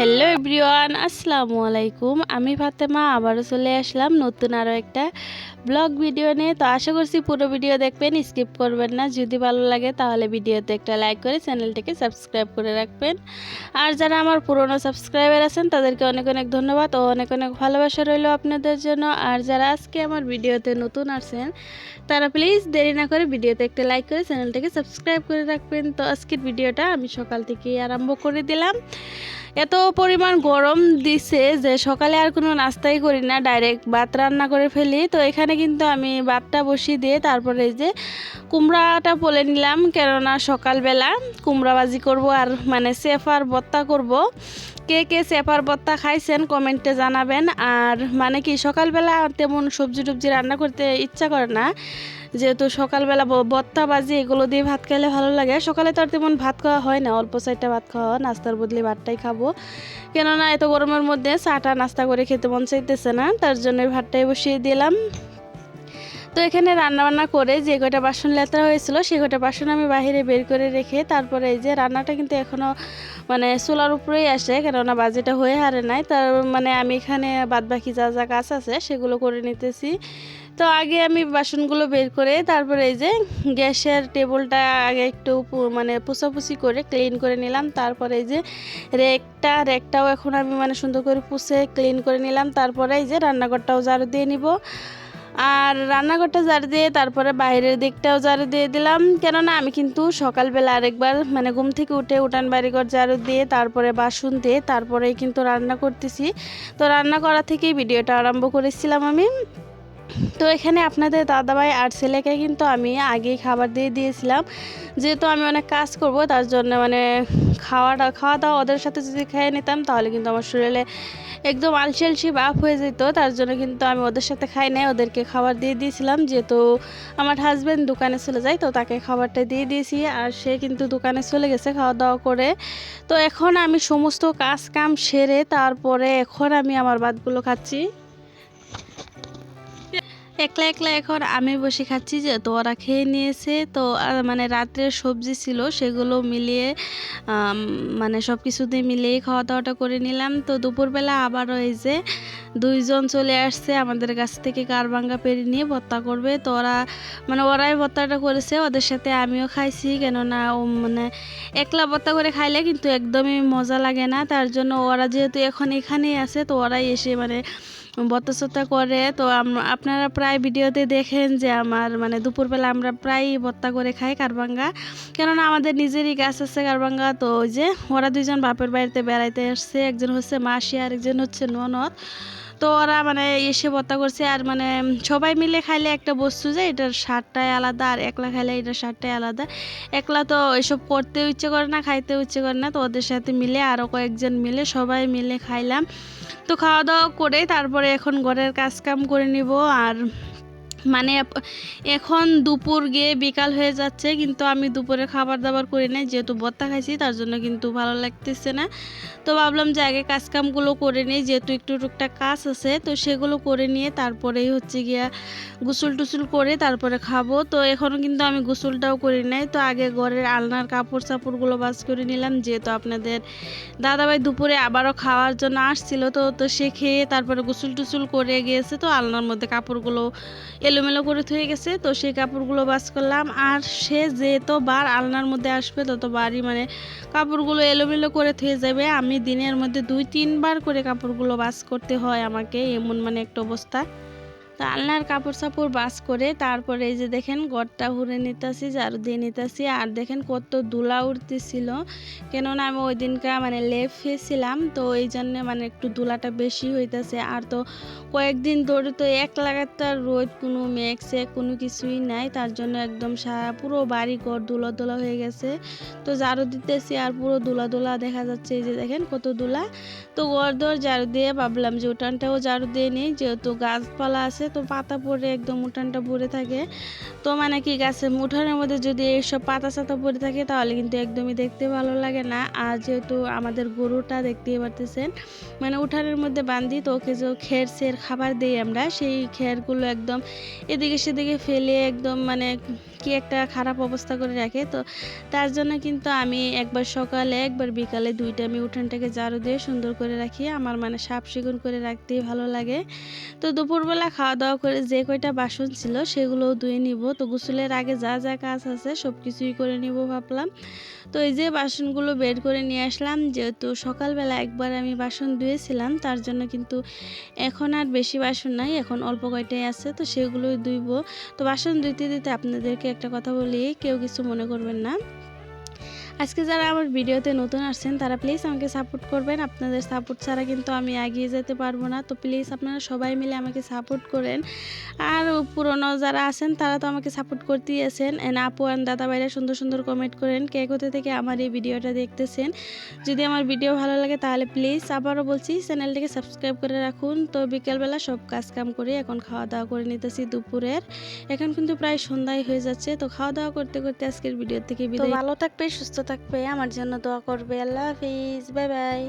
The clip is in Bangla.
হ্যালো এভরিওয়ান আসসালামু আলাইকুম। আমি ফাতেমা আবারও চলে আসলাম নতুন আরও একটা ব্লগ ভিডিও নিয়ে, তো আশা করছি পুরো ভিডিও দেখবেন, স্কিপ করবেন না। যদি ভালো লাগে, তাহলে ভিডিওতে একটা লাইক করে চ্যানেলটিকে সাবস্ক্রাইব করে রাখবেন। আর যারা আমার পুরনো সাবস্ক্রাইবার আছেন, তাদেরকে অনেক অনেক ধন্যবাদ ও অনেক অনেক ভালোবাসা রইল আপনাদের জন্য। আর যারা আজকে আমার ভিডিওতে নতুন আসছেন তারা প্লিজ দেরি না করে ভিডিওতে একটা লাইক করে চ্যানেলটাকে সাবস্ক্রাইব করে রাখবেন। তো আজকের ভিডিওটা আমি সকাল থেকেই আরম্ভ করে দিলাম। এত পরিমাণ গরম দিছে যে সকালে আর কোনো নাস্তাই করি না, ডাইরেক্ট ভাত রান্না করে ফেলি। তো এখানে কিন্তু আমি ভাতটা বসিয়ে দিয়ে তারপরে যে কুমড়াটা বলে নিলাম, কেননা সকালবেলা কুমড়া ভাজি করব আর মানে সেফার বত্তা করব। কে কে সেফার বত্তা খাইছেন কমেন্টে জানাবেন। আর মানে কি, সকালবেলা তেমন সবজি টবজি রান্না করতে ইচ্ছা করে না। যেহেতু সকালবেলা বত্তা বাজি এগুলো দিয়ে ভাত খেলে ভালো লাগে। সকালে তো আর তেমন ভাত খাওয়া হয় না, অল্প চারটা ভাত খাওয়া নাস্তার বদলে ভাতটাই খাব। কেননা এত গরমের মধ্যে চাটা নাস্তা করে খেতে মন চাইতেছে না, তার জন্য ভাতটাই বসিয়ে দিলাম। তো এখানে রান্না বান্না করে যে কটা বাসন লেতরা হয়েছিল, সে কটা বাসন আমি বাইরে বের করে রেখে তারপরে এই যে রান্নাটা কিন্তু এখনও মানে চুলার উপরেই আসে, কেননা বাজেটা হয়ে হারে নাই। তার মানে আমি এখানে বাদ বাকি যা যা কাজ আছে সেগুলো করে নিতেছি। তো আগে আমি বাসনগুলো বের করে তারপরে এই যে গ্যাসের টেবিলটা আগে একটু মানে পুষাপুষি করে ক্লিন করে নিলাম। তারপরে এই যে রেকটা, রেকটাও এখন আমি মানে সুন্দর করে পুষে ক্লিন করে নিলাম। তারপরে এই যে রান্নাঘরটাও ঝাড়ু দিয়ে নিব। আর রান্নাঘরটা জারি দিয়ে, তারপরে বাইরের দিকটাও জারু দিয়ে দিলাম। কেননা আমি কিন্তু সকালবেলা আরেকবার মানে ঘুম থেকে উঠে উঠান বাড়িঘর জারু দিয়ে, তারপরে বাসন দিয়ে, তারপরেই কিন্তু রান্না করতেছি। তো রান্না করা থেকেই ভিডিওটা আরম্ভ করেছিলাম আমি। তো এখানে আপনাদের দাদাভাই আর ছেলেকে কিন্তু আমি আগেই খাবার দিয়ে দিয়েছিলাম। যেহেতু আমি অনেক কাজ করব, তার জন্য মানে খাওয়াটা খাওয়া দাওয়া ওদের সাথে যদি খেয়ে নিতাম, তাহলে কিন্তু আমার শরীরে একদম আলসি আলসি বাপ হয়ে যেত। তার জন্য কিন্তু আমি ওদের সাথে খাই নাই, ওদেরকে খাবার দিয়ে দিয়েছিলাম। যেহেতু আমার হাজব্যান্ড দোকানে চলে যায়, তো তাকে খাবারটা দিয়ে দিয়েছি আর সে কিন্তু দোকানে চলে গেছে খাওয়া দাওয়া করে। তো এখন আমি সমস্ত কাজ কাম সেরে তারপরে এখন আমি আমার ভাতগুলো খাচ্ছি। একলা একলা এখন আমি বসে খাচ্ছি যে তো ওরা খেয়ে নিয়েছে। তো মানে রাত্রের সবজি ছিল সেগুলো মিলিয়ে মানে সব কিছু দিয়ে মিলিয়ে খাওয়া দাওয়াটা করে নিলাম। তো দুপুরবেলা আবারও এই যে দুইজন চলে আসছে আমাদের কাছ থেকে কারবাঙ্গা পেরে নিয়ে ভর্তা করবে। তো ওরা মানে ওরাই ভর্তাটা করেছে, ওদের সাথে আমিও খাইছি কেননা ও মানে একলা ভর্তা করে খাইলে কিন্তু একদমই মজা লাগে না। তার জন্য ওরা যেহেতু এখন এখানেই আছে, তো ওরাই এসে মানে বত্তা সত্তা করে, তো আপনারা প্রায় ভিডিওতে দেখেন যে আমার মানে দুপুরবেলা আমরা প্রায় বত্তা করে খাই কারবাঙ্গা। কেননা আমাদের নিজেরই গাছ আছে কারবাঙ্গা, তো ওই যে ওরা দুইজন বাপের বাড়িতে বেড়াইতে আসছে। একজন হচ্ছে মাসি আর একজন হচ্ছে ননদ। তো ওরা মানে এসে বত্তা করছে আর মানে সবাই মিলে খাইলে একটা বস্তু যে এটার স্বাদটাই আলাদা আর একলা খাইলে এটার স্বাদটাই আলাদা। একলা তো এসব করতেও ইচ্ছে করে না, খাইতেও ইচ্ছে করে না, তো ওদের সাথে মিলে আরও কয়েকজন মিলে সবাই মিলে খাইলাম। তো খাওয়া দাওয়া করে তারপরে এখন ঘরের কাজ কাম করে নিব আর মানে এখন দুপুর গিয়ে বিকাল হয়ে যাচ্ছে, কিন্তু আমি দুপুরে খাবার দাবার করি নাই, যেহেতু ভর্তা খাইছি, তার জন্য কিন্তু ভালো লাগতেছে না। তো ভাবলাম যে আগে কাজ কামগুলো করে নিই, যেহেতু একটু টুকটাক কাজ আছে, তো সেগুলো করে নিয়ে তারপরেই হচ্ছে গিয়া গোসল টুসুল করে তারপরে খাব। তো এখনও কিন্তু আমি গোসলটাও করি নাই, তো আগে ঘরের আলনার কাপড় চাপড়গুলো বাস করে নিলাম, যেহেতু আপনাদের দাদাভাই দুপুরে আবারও খাওয়ার জন্য আসছিল, তো তো সে খেয়ে তারপরে গোসল টুসুল করে গিয়েছে, তো আলনার মধ্যে কাপড়গুলো এলোমেলো করে থয়ে গেছে, তো সেই কাপড়গুলো বাস করলাম। আর সে যেতবার আলনার মধ্যে আসবে, ততবারই মানে কাপড়গুলো এলোমেলো করে থয়ে যাবে। আমি দিনের মধ্যে দুই, তিনবার করে কাপড়গুলো বাস করতে হয় আমাকে, এমন মানে একটা অবস্থা। তো আলনার কাপড় সাপড় বাস করে, তারপরে এই যে দেখেন গড়টা হুড়ে নিতেছি, ঝাড়ু দিয়ে নিতেছি, আর দেখেন কত ধুলা উঠতেছিল কেননা আমি ওই দিনকা মানে লেপ ফেছিলাম তো এই জন্য মানে একটু ধুলাটা বেশি হইতেছে। আর তো কয়েকদিন ধরে তো এক লাগাতার রোদ, কোনো মেঘ সেক কোনো কিছুই নাই, তার জন্য একদম সারা পুরো বাড়ি ঘর ধুলা ধুলা হয়ে গেছে। তো ঝাড়ু দিতেছি, আর পুরো ধুলা ধুলা দেখা যাচ্ছে এই যে দেখেন কত ধুলা। তো ঘর দর ঝাড়ু দিয়ে ভাবলাম যে উঠানটাও ঝাড়ু দিয়ে নিই, যেহেতু গাছপালা আছে তো পাতা পড়ে একদম উঠানটা ভরে থাকে। তো মানে কি গাছের উঠানের মধ্যে যদি এইসব পাতা সাতা পড়ে থাকে, তাহলে কিন্তু একদমই দেখতে ভালো লাগে না। আর যেহেতু আমাদের গরুটা দেখতেই পারতেছেন মানে উঠানের মধ্যে বান্ধি তো ওকে যে খের সের খাবার দিই আমরা, সেই খেরগুলো একদম এদিকে সেদিকে ফেলে একদম মানে কি একটা খারাপ অবস্থা করে রাখে। তো তার জন্য কিন্তু আমি একবার সকালে, একবার বিকালে দুইটা আমি উঠানটাকে ঝাড়ু দিয়ে সুন্দর করে রাখি। আমার মানে সাফ সিকুন করে রাখতেই ভালো লাগে। তো দুপুরবেলা খাওয়া দাওয়া করে যে কয়টা বাসন ছিল সেগুলোও ধুয়ে নিব। তো গোসলের আগে যা যা কাজ আছে সব কিছুই করে নিব ভাবলাম। তো এই যে বাসনগুলো বের করে নিয়ে আসলাম, যেহেতু সকালবেলা একবার আমি বাসন ধুয়েছিলাম, তার জন্য কিন্তু এখন আর বেশি বাসন নাই, এখন অল্প কয়টাই আছে, তো সেগুলোই ধুইব। তো বাসন ধুইতে দিতে আপনাদেরকে একটা কথা বলি, কেউ কিছু মনে করবেন না। আজকে যারা আমার ভিডিওতে নতুন আসছেন তারা প্লিজ আমাকে সাপোর্ট করবেন। আপনাদের সাপোর্ট ছাড়া কিন্তু আমি এগিয়ে যেতে পারব না। তো প্লিজ আপনারা সবাই মিলে আমাকে সাপোর্ট করেন। আর পুরনো যারা আছেন তারা তো আমাকে সাপোর্ট করতেই আছেন। এন্ড আপু অ্যান্ড দাদা ভাইরা সুন্দর সুন্দর কমেন্ট করেন কে কোথা থেকে আমার এই ভিডিওটা দেখতেছেন? যদি আমার ভিডিও ভালো লাগে তাহলে প্লিজ আবারও বলছি চ্যানেলটিকে সাবস্ক্রাইব করে রাখুন। তো বিকেলবেলা সব কাজ কাম করে এখন খাওয়া দাওয়া করে নিতেছি দুপুরের। এখন কিন্তু প্রায় সন্ধ্যায় হয়ে যাচ্ছে। তো খাওয়া দাওয়া করতে করতে আজকের ভিডিও থেকে ভালো থাকবে সুস্থ থাকবে আমার জন্য দোয়া করবে। আল্লাহ হাফিজ বাই বাই।